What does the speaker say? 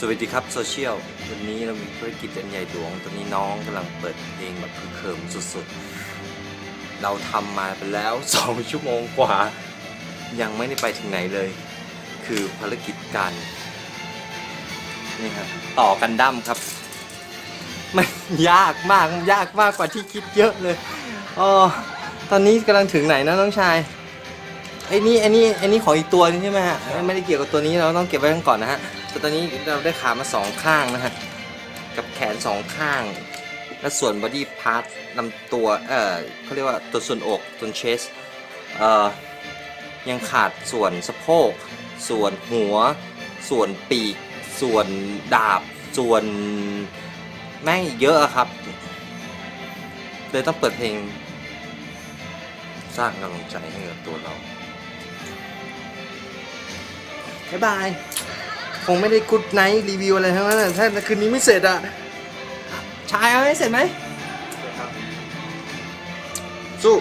สวัสดีครับโซเชียลวันนี้เรามีภารกิจอันใหญ่หลวง ตอนนี้น้องกำลังเปิดเพลงแบบคือเขิมสุดๆ เราทำมาไปแล้ว2ชั่วโมงกว่า ยังไม่ได้ไปถึงไหนเลย คือภารกิจการนี่ครับต่อกันดั้มครับ มันยากมากยากมากกว่าที่คิดเยอะเลยอ๋อตอนนี้กำลังถึงไหนนะน้องชาย ไอ้นี่ไอ้นี่ไอ้นี่ของอีกตัวนึงใช่ไหมฮะไม่ได้เกี่ยวกับตัวนี้เราต้องเก็บไว้ก่อนนะฮะแต่ตอนนี้เราได้ขามาสองข้างนะฮะกับแขนสองข้าง และส่วนบอดี้พาร์ทลำตัวเออเขาเรียกว่าตัวส่วนอกส่วนเชสเอ่อยังขาดส่วนสะโพก ส่วนหัว ส่วนปีก ส่วนดาบ ส่วนแม่งเยอะอะครับเลยต้องเปิดเพลงสร้างกำลังใจให้กับตัวเรา บ๊ายบาย คงไม่ได้กูดไนท์รีวิวอะไรทั้งนั้นนะถ้าคืนนี้ไม่เสร็จอะชายเอาให้เสร็จไหมสู้